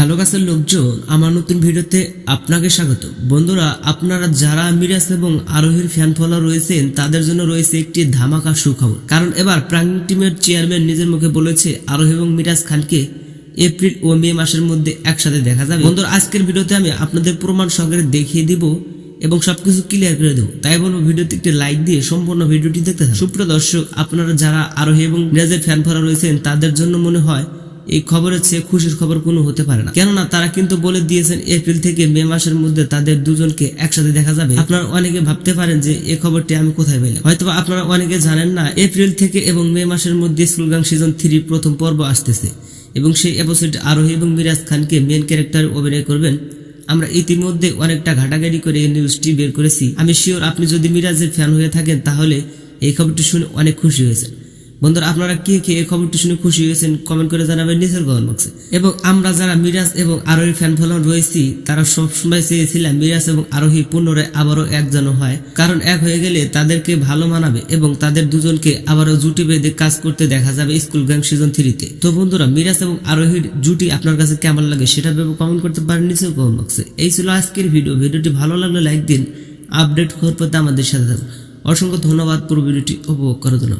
Hello গাছের লোকজন, আমার নতুন ভিডিওতে আপনাকে স্বাগত। বন্ধুরা, আপনারা যারা মিরাজ এবং আরোহীর ফ্যান ফলোয়ার রয়েছেন, তাদের জন্য রয়েছে একটি ধামাকা সুখবর। কারণ এবার প্রাঙ্গিং টিমের চেয়ারম্যান নিজের মুখে বলেছে, আরোহী এবং মিরাজ খানকে এপ্রিল ও মে মাসের মধ্যে একসাথে দেখা যাবে। বন্ধুরা, আজকের ভিডিওতে আমি আপনাদের প্রমাণ সহকারে দেখিয়ে দিব এবং সবকিছু ক্লিয়ার করে দেবো। তাই বলব, ভিডিওতে একটি লাইক দিয়ে সম্পূর্ণ ভিডিওটি দেখতে সুপ্রিয় দর্শক, আপনারা যারা আরোহী এবং মিরাজের ফ্যান ফলোয়ার রয়েছেন, তাদের জন্য মনে হয় এই খবরের চেয়ে খুশির খবর কোনো হতে পারে না। কেননা তারা কিন্তু বলে দিয়েছেন, এপ্রিল থেকে মে মাসের মধ্যে তাদের দুজনকে একসাথে দেখা যাবে। আপনারা অনেকে ভাবতে পারেন যে এই খবরটি আমি কোথায় পেলাম। হয়তো আপনারা অনেকে জানেন না, এপ্রিল থেকে এবং মে মাসের মধ্যে স্কুলগাং সিজন থ্রি প্রথম পর্ব আসতেছে এবং সেই এপিসোড আরোহী এবং মিরাজ খানকে মেন ক্যারেক্টার অভিনয় করবেন। আমরা ইতিমধ্যে অনেকটা ঘাটাঘাটি করে এই নিউজটি বের করেছি। আমি শিওর আপনি যদি মিরাজের ফ্যান হয়ে থাকেন, তাহলে এই খবরটি শুনে অনেক খুশি হয়েছেন। বন্ধুরা, আপনারা কে কে এই খবরটি শুনে খুশি হয়েছেন কমেন্ট করে জানাবেন নিচের কমেন্ট বক্সে। এবং আমরা যারা মিরাজ এবং আরোহী ফ্যান ফলোয়ার রয়েছি, তারা সবসময় চেয়েছিলাম মিরাজ এবং আরোহী পুনরায় আবারও এক যেন হয়। কারণ এক হয়ে গেলে তাদেরকে ভালো মানাবে এবং তাদের দুজনকে আবারও জুটি বেঁধে কাজ করতে দেখা যাবে স্কুল গ্যাং সিজন থ্রিতে। তো বন্ধুরা, মিরাজ এবং আরোহীর জুটি আপনার কাছে কেমন লাগে সেটা ভেবে কমেন্ট করতে পারেন নিচের কমেন্ট বক্সে। এই ছিল আজকের ভিডিও। ভিডিওটি ভালো লাগলে লাইক দিন, আপডেট খবর পেতে আমাদের সাথে থাকুন। অসংখ্য ধন্যবাদ। পুরো ভিডিওটি উপভোগ করার জন্য।